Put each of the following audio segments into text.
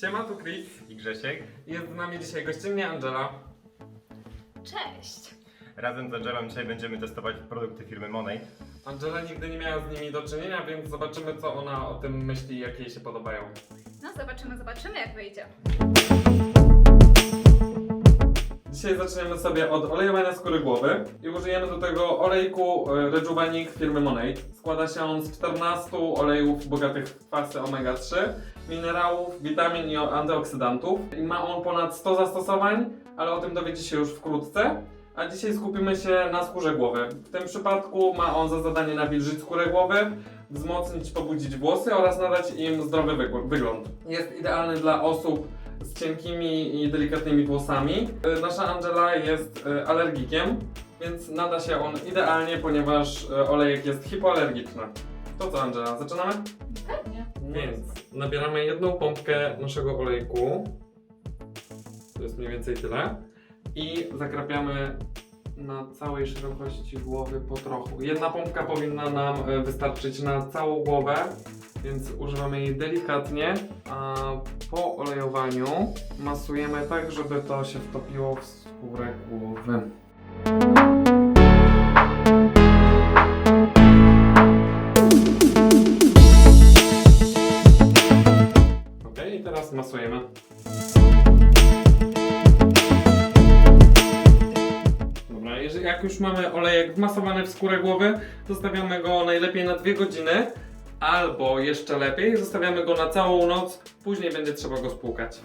Siema, tu Chris i Grzesiek. Jest z nami dzisiaj gościnnie Angela. Cześć! Razem z Angelą dzisiaj będziemy testować produkty firmy Money. Angela nigdy nie miała z nimi do czynienia, więc zobaczymy co ona o tym myśli i jakie jej się podobają. No zobaczymy, zobaczymy jak wyjdzie. Dzisiaj zaczniemy sobie od olejowania skóry głowy i użyjemy do tego olejku Rejuvenik firmy Monate. Składa się on z 14 olejów bogatych w kwasy omega-3, minerałów, witamin i antyoksydantów. I ma on ponad 100 zastosowań, ale o tym dowiecie się już wkrótce. A dzisiaj skupimy się na skórze głowy. W tym przypadku ma on za zadanie nawilżyć skórę głowy, wzmocnić, pobudzić włosy oraz nadać im zdrowy wygl- wygląd. Jest idealny dla osób z cienkimi i delikatnymi włosami. Y, Nasza Angela jest y, alergikiem, więc nada się on idealnie, ponieważ y, olejek jest hipoalergiczny. To co Angela, zaczynamy? Więc nabieramy jedną pompkę naszego olejku. To jest mniej więcej tyle. I zakrapiamy na całej szerokości głowy po trochu. Jedna pompka powinna nam e, wystarczyć na całą głowę, więc używamy jej delikatnie, a po olejowaniu masujemy tak, żeby to się wtopiło w skórę głowy. Teraz masujemy. Dobra, jeżeli, jak już mamy olejek wmasowany w skórę głowy, zostawiamy go najlepiej na 2 godziny, albo jeszcze lepiej, zostawiamy go na całą noc, później będzie trzeba go spłukać.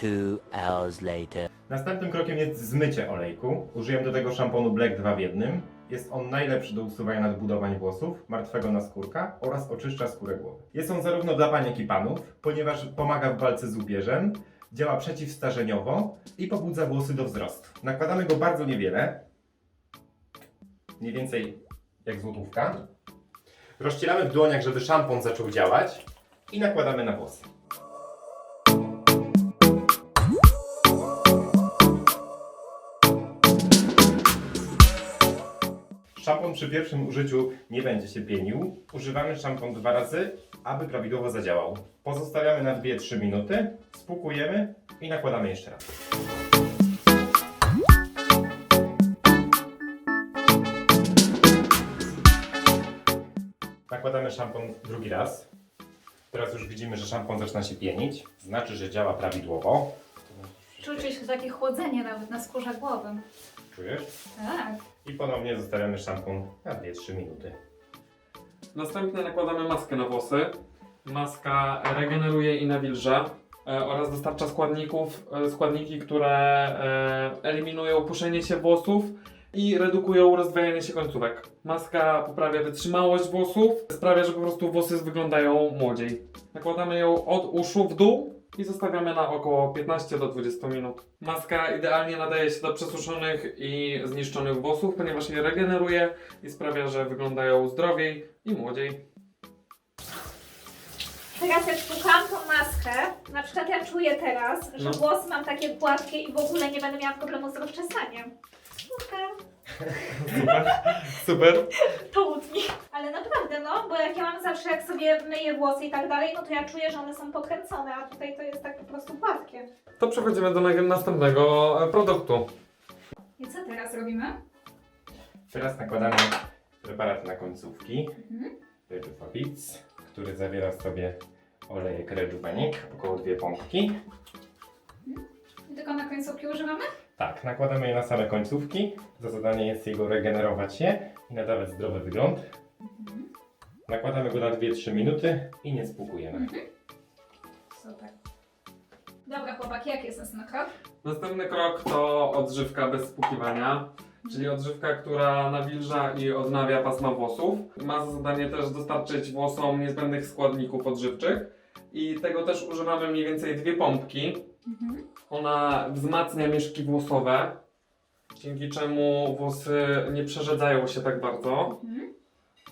Two hours later. Następnym krokiem jest zmycie olejku. Użyję do tego szamponu Black 2 w jednym. Jest on najlepszy do usuwania nadbudowań włosów, martwego naskórka oraz oczyszcza skórę głowy. Jest on zarówno dla pań, jak i panów, ponieważ pomaga w walce z upierzem, działa przeciwstarzeniowo i pobudza włosy do wzrostu. Nakładamy go bardzo niewiele, mniej więcej jak złotówka. Rozcieramy w dłoniach, żeby szampon zaczął działać i nakładamy na włosy. Szampon przy pierwszym użyciu nie będzie się pienił. Używamy szampon dwa razy, aby prawidłowo zadziałał. Pozostawiamy na 2-3 minuty, spłukujemy i nakładamy jeszcze raz. Nakładamy szampon drugi raz. Teraz już widzimy, że szampon zaczyna się pienić. Znaczy, że działa prawidłowo. Czuć takie chłodzenie nawet na skórze głowy. Czujesz? Tak. I ponownie zostawiamy szampon na 2-3 minuty. Następnie nakładamy maskę na włosy. Maska regeneruje i nawilża e, oraz dostarcza składników, e, składniki, które e, eliminują puszenie się włosów i redukują rozdwajanie się końcówek. Maska poprawia wytrzymałość włosów, sprawia, że po prostu włosy wyglądają młodziej. Nakładamy ją od uszu w dół i zostawiamy na około 15 do 20 minut. Maska idealnie nadaje się do przesuszonych i zniszczonych włosów, ponieważ je regeneruje i sprawia, że wyglądają zdrowiej i młodziej. Teraz jak szukałam tą maskę, na przykład ja czuję teraz, że No. włosy mam takie gładkie i w ogóle nie będę miała problemu z rozczesaniem. Super, Super. To łudni. Ale naprawdę no, bo jak ja mam zawsze, jak sobie myję włosy i tak dalej, no to ja czuję, że one są pokręcone, a tutaj to jest tak po prostu gładkie. To przechodzimy do na- następnego e, produktu. I co teraz robimy? Teraz nakładamy preparat na końcówki. Mhm. Który zawiera w sobie olejek Rejuvenik, około dwie pompki. I tylko na końcówki używamy? Tak, nakładamy je na same końcówki. Za zadanie jest jego regenerować je i nadawać zdrowy wygląd. Nakładamy go na 2-3 minuty i nie spłukujemy. Super. Dobra chłopaki, jaki jest następny krok? Następny krok to odżywka bez spłukiwania, czyli odżywka, która nawilża i odnawia pasma włosów. Ma za zadanie też dostarczyć włosom niezbędnych składników odżywczych i tego też używamy mniej więcej dwie pompki. Mhm. Ona wzmacnia mieszki włosowe, dzięki czemu włosy nie przerzedzają się tak bardzo. Mhm.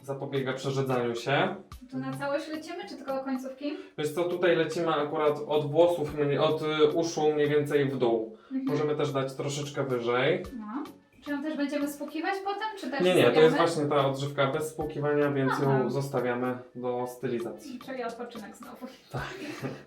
Zapobiega przerzedzaniu się. To na całość lecimy, czy tylko końcówki? Wiesz co, tutaj lecimy akurat od włosów, mniej- od y, uszu mniej więcej w dół. Mhm. Możemy też dać troszeczkę wyżej. No. Czy ją też będziemy spłukiwać potem, czy też Nie, nie, to zostawiamy? jest właśnie ta odżywka bez spłukiwania, więc Aha. ją zostawiamy do stylizacji. Czyli odpoczynek znowu. Tak.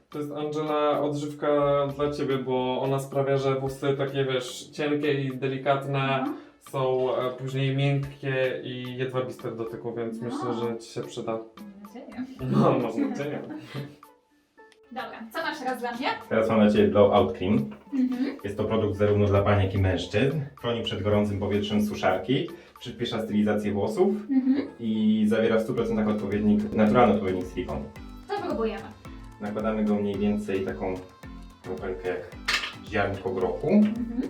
To jest Angela odżywka dla ciebie, bo ona sprawia, że włosy takie wiesz, cienkie i delikatne No. są e, później miękkie i jedwabiste w dotyku, więc No. myślę, że ci się przyda. Mam nadzieję. No, mam nadzieję. Dobra, co masz teraz dla mnie? Teraz mam dla Ciebie Blowout Cream. Mhm. Jest to produkt zarówno dla pań, jak i mężczyzn. Chroni przed gorącym powietrzem suszarki, przyspiesza stylizację włosów Mhm. i zawiera w 100% odpowiednik, naturalny odpowiednik silikonu. To próbujemy. Nakładamy go mniej więcej taką kropelkę jak ziarnko grochu. Mhm.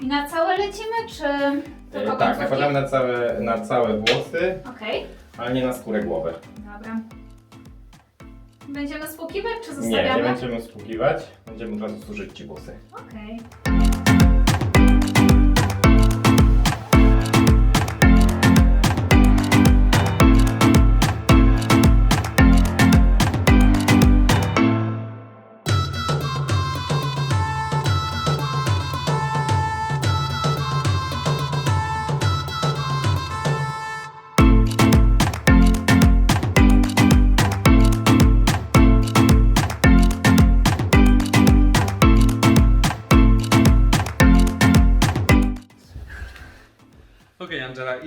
I na całe lecimy, czy tylko E, tak, końcówki? nakładamy na całe, na całe włosy, Okej, ale nie na skórę głowy. dobra. Będziemy spłukiwać, czy Nie, zostawiamy? nie będziemy spłukiwać, będziemy od razu suszyć Ci włosy. Okej.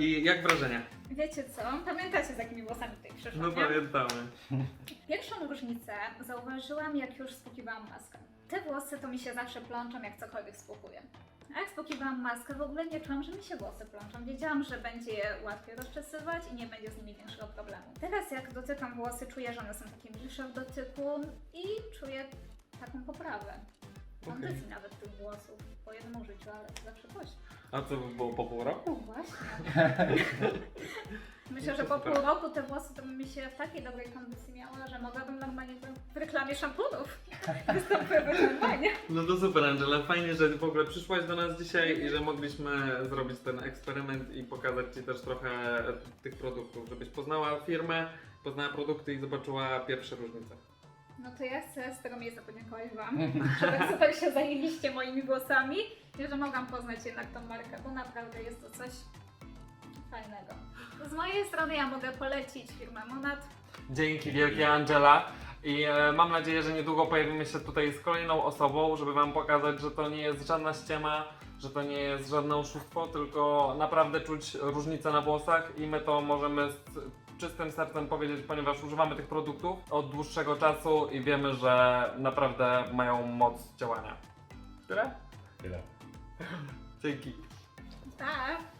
I jak wrażenia? Wiecie co? Pamiętacie z jakimi włosami tutaj przyszłam, No nie? pamiętamy. Pierwszą różnicę zauważyłam, jak już spłukiwałam maskę. Te włosy to mi się zawsze plączą, jak cokolwiek spłukuję. A jak spłukiwałam maskę, w ogóle nie czułam, że mi się włosy plączą. Wiedziałam, że będzie je łatwiej rozczesywać i nie będzie z nimi większego problemu. Teraz jak dotykam włosy, czuję, że one są takie milsze w dotyku i czuję taką poprawę. Kondycji nawet tych włosów. Po jednym użyciu, ale to zawsze coś. A co by było po pół roku? No właśnie. Myślę, że po pół roku te włosy to by mi się w takiej dobrej kondycji miała, że mogłabym normalnie w reklamie szampunów występować normalnie. No to super Angela, fajnie, że w ogóle przyszłaś do nas dzisiaj i że mogliśmy zrobić ten eksperyment i pokazać Ci też trochę tych produktów, żebyś poznała firmę, poznała produkty i zobaczyła pierwsze różnice. No to ja chcę z tego miejsca podziękować Wam, że tak super się zajęliście moimi włosami i że mogłam poznać jednak tą markę, bo naprawdę jest to coś fajnego. Z mojej strony ja mogę polecić firmę Monat. Dzięki wielkie Angela i e, mam nadzieję, że niedługo pojawimy się tutaj z kolejną osobą, żeby Wam pokazać, że to nie jest żadna ściema, że to nie jest żadne oszustwo, tylko naprawdę czuć różnicę na włosach i my to możemy z czystym sercem powiedzieć, ponieważ używamy tych produktów od dłuższego czasu i wiemy, że naprawdę mają moc działania. Tyle? Tyle. Dzięki. Tak.